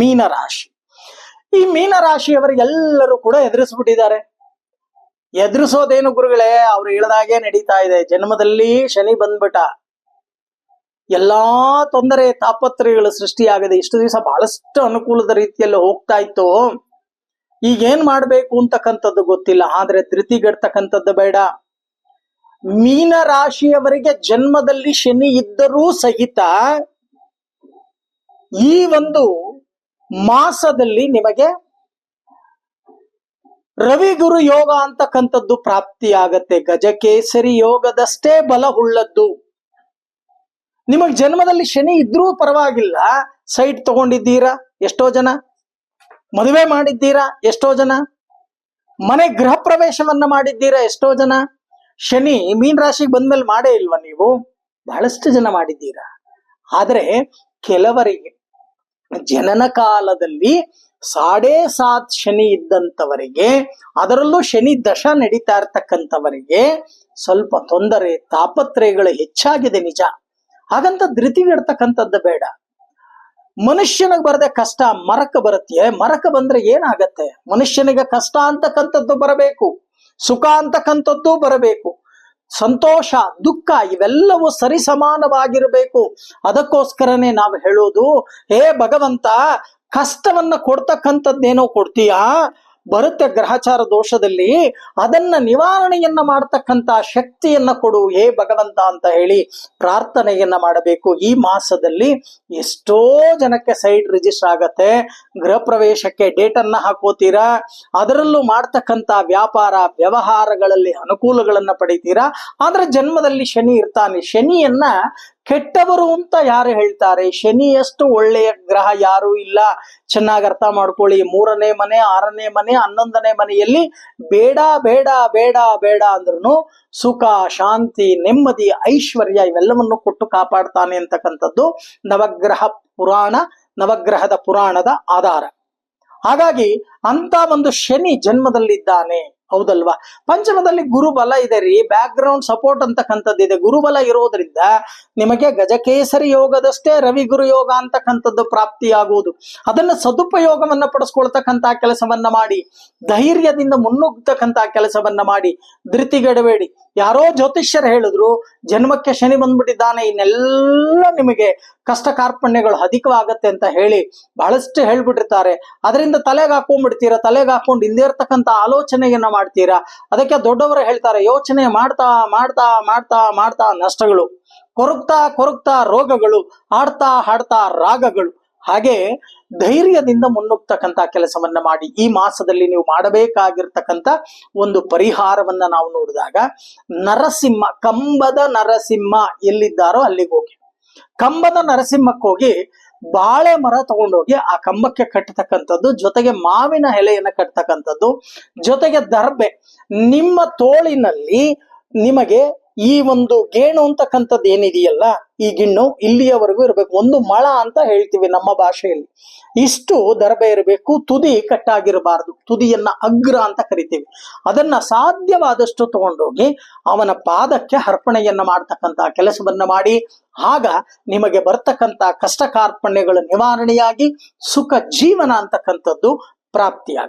ಮೀನರಾಶಿ. ಈ ಮೀನರಾಶಿಯವರಿಗೆಲ್ಲರೂ ಕೂಡ ಎದುರಿಸ್ಬಿಟ್ಟಿದ್ದಾರೆ. ಎದುರಿಸೋದೇನು ಗುರುಗಳೇ, ಅವ್ರು ಹೇಳ್ದಾಗೆ ನಡೀತಾ ಇದೆ. ಜನ್ಮದಲ್ಲಿ ಶನಿ ಬಂದ್ಬಿಟ್ಟ. ಎಲ್ಲಾ ತೊಂದರೆ, ತಾಪತ್ರಯಗಳು ಸೃಷ್ಟಿಯಾಗಿದೆ ಇಷ್ಟು ದಿವಸ ಬಹಳಷ್ಟು ಅನುಕೂಲದ ರೀತಿಯಲ್ಲಿ ಹೋಗ್ತಾ ಇತ್ತು. ಈಗ ಏನ್ ಮಾಡ್ಬೇಕು ಅಂತಕ್ಕಂಥದ್ದು ಗೊತ್ತಿಲ್ಲ, ಆದ್ರೆ ಧೃತಿಗೆಡ್ತಕ್ಕಂಥದ್ದು ಬೇಡ. ಮೀನ ರಾಶಿಯವರಿಗೆ ಜನ್ಮದಲ್ಲಿ ಶನಿ ಇದ್ದರೂ ಸಹಿತ ಈ ಒಂದು ಮಾಸದಲ್ಲಿ ನಿಮಗೆ ರವಿ ಗುರು ಯೋಗ ಅಂತಕ್ಕಂಥದ್ದು ಪ್ರಾಪ್ತಿಯಾಗತ್ತೆ. ಗಜಕೇಸರಿ ಯೋಗದಷ್ಟೇ ಬಲ ಉಳ್ಳದ್ದು ನಿಮಗ್ ಜನ್ಮದಲ್ಲಿ ಶನಿ ಇದ್ರೂ ಪರವಾಗಿಲ್ಲ. ಸೈಟ್ ತಗೊಂಡಿದ್ದೀರಾ? ಎಷ್ಟೋ ಜನ? ಮದುವೆ ಮಾಡಿದ್ದೀರಾ? ಎಷ್ಟೋ ಜನ? ಮನೆ ಗೃಹ ಪ್ರವೇಶವನ್ನ ಮಾಡಿದ್ದೀರಾ? ಎಷ್ಟೋ ಜನ? ಶನಿ ಮೀನ್ ರಾಶಿಗೆ ಬಂದ್ಮೇಲೆ ಮಾಡೇ ಇಲ್ವಾ ನೀವು? ಬಹಳಷ್ಟು ಜನ ಮಾಡಿದ್ದೀರಾ. ಆದರೆ ಕೆಲವರಿಗೆ ಜನನ ಕಾಲದಲ್ಲಿ ಸಾಡೆ ಸಾತ್ ಶನಿ ಇದ್ದಂಥವರಿಗೆ ಅದರಲ್ಲೂ ಶನಿ ದಶ ನಡೀತಾ ಇರ್ತಕ್ಕಂಥವರಿಗೆ ಸ್ವಲ್ಪ ತೊಂದರೆ, ತಾಪತ್ರಯಗಳು ಹೆಚ್ಚಾಗಿದೆ ನಿಜ. ಹಾಗಂತ ಧೃತಿಗೆಡ್ತಕ್ಕಂಥದ್ದು ಬೇಡ. ಮನುಷ್ಯನಿಗೆ ಬರದೆ ಕಷ್ಟ ಮರಕ ಬರುತ್ತೆ. ಮರಕ ಬಂದ್ರೆ ಏನಾಗತ್ತೆ? ಮನುಷ್ಯನಿಗೆ ಕಷ್ಟ ಅಂತಕ್ಕಂಥದ್ದು ಬರಬೇಕು. ಸುಖ ಅಂತಕ್ಕಂಥದ್ದು ಬರಬೇಕು. ಸಂತೋಷ ದುಃಖ ಇವೆಲ್ಲವೂ ಸರಿ ಸಮಾನವಾಗಿರಬೇಕು ಅದಕ್ಕೋಸ್ಕರನೇ ನಾವು ಹೇಳೋದು ಹೇ ಭಗವಂತ ಕಷ್ಟವನ್ನ ಕೊಡ್ತಕ್ಕಂಥದ್ದೇನೋ ಕೊಡ್ತೀಯಾ? ಬರುತ್ತೆ ಗ್ರಹಚಾರ ದೋಷದಲ್ಲಿ, ಅದನ್ನ ನಿವಾರಣೆಯನ್ನ ಮಾಡತಕ್ಕಂತ ಶಕ್ತಿಯನ್ನ ಕೊಡು, ಹೇ ಭಗವಂತ ಅಂತ ಹೇಳಿ ಪ್ರಾರ್ಥನೆಯನ್ನ ಮಾಡಬೇಕು. ಈ ಮಾಸದಲ್ಲಿ ಎಷ್ಟೋ ಜನಕ್ಕೆ ಸೈಟ್ ರಿಜಿಸ್ಟರ್ ಆಗತ್ತೆ. ಗೃಹ ಪ್ರವೇಶಕ್ಕೆ ಡೇಟ್ ಅನ್ನ ಹಾಕೋತೀರಾ? ಅದರಲ್ಲೂ ಮಾಡ್ತಕ್ಕಂತ ವ್ಯಾಪಾರ, ವ್ಯವಹಾರಗಳಲ್ಲಿ ಅನುಕೂಲಗಳನ್ನ ಪಡಿತೀರಾ? ಆದ್ರೆ ಜನ್ಮದಲ್ಲಿ ಶನಿ ಇರ್ತಾನೆ. ಶನಿಯನ್ನ ಕೆಟ್ಟವರು ಅಂತ ಯಾರು ಹೇಳ್ತಾರೆ? ಶನಿಯಷ್ಟು ಒಳ್ಳೆಯ ಗ್ರಹ ಯಾರು ಇಲ್ಲ. ಚೆನ್ನಾಗಿ ಅರ್ಥ ಮಾಡ್ಕೊಳ್ಳಿ. ಮೂರನೇ ಮನೆ, ಆರನೇ ಮನೆ, ಹನ್ನೊಂದನೇ ಮನೆಯಲ್ಲಿ ಬೇಡ ಬೇಡ ಬೇಡ ಬೇಡ ಅಂದ್ರೂ ಸುಖ, ಶಾಂತಿ, ನೆಮ್ಮದಿ, ಐಶ್ವರ್ಯ ಇವೆಲ್ಲವನ್ನು ಕೊಟ್ಟು ಕಾಪಾಡ್ತಾನೆ ಅಂತಕ್ಕಂಥದ್ದು ನವಗ್ರಹ ಪುರಾಣ, ನವಗ್ರಹದ ಪುರಾಣದ ಆಧಾರ. ಹಾಗಾಗಿ ಅಂತ ಒಂದು ಶನಿ ಜನ್ಮದಲ್ಲಿದ್ದಾನೆ. ಹೌದಲ್ವಾ? ಪಂಚಮದಲ್ಲಿ ಗುರುಬಲ ಇದೆ ರೀ. ಬ್ಯಾಕ್ ಗ್ರೌಂಡ್ ಸಪೋರ್ಟ್ ಅಂತಕ್ಕಂಥದ್ದು ಇದೆ. ಗುರುಬಲ ಇರೋದ್ರಿಂದ ನಿಮಗೆ ಗಜಕೇಸರಿ ಯೋಗದಷ್ಟೇ ರವಿ ಗುರು ಯೋಗ ಅಂತಕ್ಕಂಥದ್ದು ಪ್ರಾಪ್ತಿಯಾಗುವುದು. ಅದನ್ನ ಸದುಪಯೋಗವನ್ನ ಪಡಿಸ್ಕೊಳ್ತಕ್ಕಂತ ಕೆಲಸವನ್ನ ಮಾಡಿ, ಧೈರ್ಯದಿಂದ ಮುನ್ನುಗ್ತಕ್ಕಂತ ಕೆಲಸವನ್ನ ಮಾಡಿ ಧೃತಿಗೆಡಬೇಡಿ ಯಾರೋ ಜ್ಯೋತಿಷ್ಯರು ಹೇಳಿದ್ರು, ಜನ್ಮಕ್ಕೆ ಶನಿ ಬಂದ್ಬಿಟ್ಟಿದ್ದಾನೆ, ಇನ್ನೆಲ್ಲ ನಿಮಗೆ ಕಷ್ಟ ಕಾರ್ಪಣ್ಯಗಳು ಅಧಿಕವಾಗತ್ತೆ ಅಂತ ಹೇಳಿ ಬಹಳಷ್ಟು ಹೇಳ್ಬಿಟ್ಟಿರ್ತಾರೆ. ಅದರಿಂದ ತಲೆಗೆ ಹಾಕೊಂಡ್ಬಿಡ್ತೀರಾ? ತಲೆಗೆ ಹಾಕೊಂಡು ಹಿಂದೆ ಇರ್ತಕ್ಕಂತ ಆಲೋಚನೆಯನ್ನ ಮಾಡ್ತೀರಾ? ಅದಕ್ಕೆ ದೊಡ್ಡವರು ಹೇಳ್ತಾರೆ, ಯೋಚನೆ ಮಾಡ್ತಾ ಮಾಡ್ತಾ ಮಾಡ್ತಾ ಮಾಡ್ತಾ ನಷ್ಟಗಳು. ಕೊರಗ್ತಾ ಕೊರಗ್ತಾ ರೋಗಗಳು ಹಾಡ್ತಾ ಹಾಡ್ತಾ ರಾಗಗಳು. ಹಾಗೆ ಧೈರ್ಯದಿಂದ ಮುನ್ನುಗ್ತಕ್ಕಂತ ಕೆಲಸವನ್ನ ಮಾಡಿ, ಈ ಮಾಸದಲ್ಲಿ ನೀವು ಮಾಡಬೇಕಾಗಿರ್ತಕ್ಕಂತ ಒಂದು ಪರಿಹಾರವನ್ನ ನಾವು ನೋಡಿದಾಗ ನರಸಿಂಹ, ಕಂಬದ ನರಸಿಂಹ ಎಲ್ಲಿದ್ದಾರೋ ಅಲ್ಲಿಗೆ ಹೋಗಿ. ಕಂಬದ ನರಸಿಂಹಕ್ಕೋಗಿ ಬಾಳೆ ಮರ ತಗೊಂಡೋಗಿ ಆ ಕಂಬಕ್ಕೆ ಕಟ್ಟತಕ್ಕಂಥದ್ದು, ಜೊತೆಗೆ ಮಾವಿನ ಎಲೆಯನ್ನ ಕಟ್ಟತಕ್ಕಂಥದ್ದು, ಜೊತೆಗೆ ದರ್ಬೆ. ನಿಮ್ಮ ತೋಳಿನಲ್ಲಿ ನಿಮಗೆ ಈ ಒಂದು ಗೇಣು ಅಂತಕ್ಕಂಥದ್ದು ಏನಿದೆಯಲ್ಲ, ಈ ಗಿಣ್ಣು ಇಲ್ಲಿಯವರೆಗೂ ಇರಬೇಕು. ಒಂದು ಮಳ ಅಂತ ಹೇಳ್ತೀವಿ ನಮ್ಮ ಭಾಷೆಯಲ್ಲಿ. ಇಷ್ಟು ದರ್ಬೆ ಇರಬೇಕು, ತುದಿ ಕಟ್ಟಾಗಿರಬಾರದು. ತುದಿಯನ್ನ ಅಗ್ರ ಅಂತ ಕರಿತೀವಿ. ಅದನ್ನ ಸಾಧ್ಯವಾದಷ್ಟು ತಗೊಂಡೋಗಿ ಅವನ ಪಾದಕ್ಕೆ ಅರ್ಪಣೆಯನ್ನ ಮಾಡ್ತಕ್ಕಂತಹ ಕೆಲಸವನ್ನ ಮಾಡಿ, ಆಗ ನಿಮಗೆ ಬರ್ತಕ್ಕಂತ ಕಷ್ಟ ಕಾರ್ಪಣ್ಯಗಳು ನಿವಾರಣೆಯಾಗಿ ಸುಖ ಜೀವನ ಅಂತಕ್ಕಂಥದ್ದು ಪ್ರಾಪ್ತಿಯಾಗ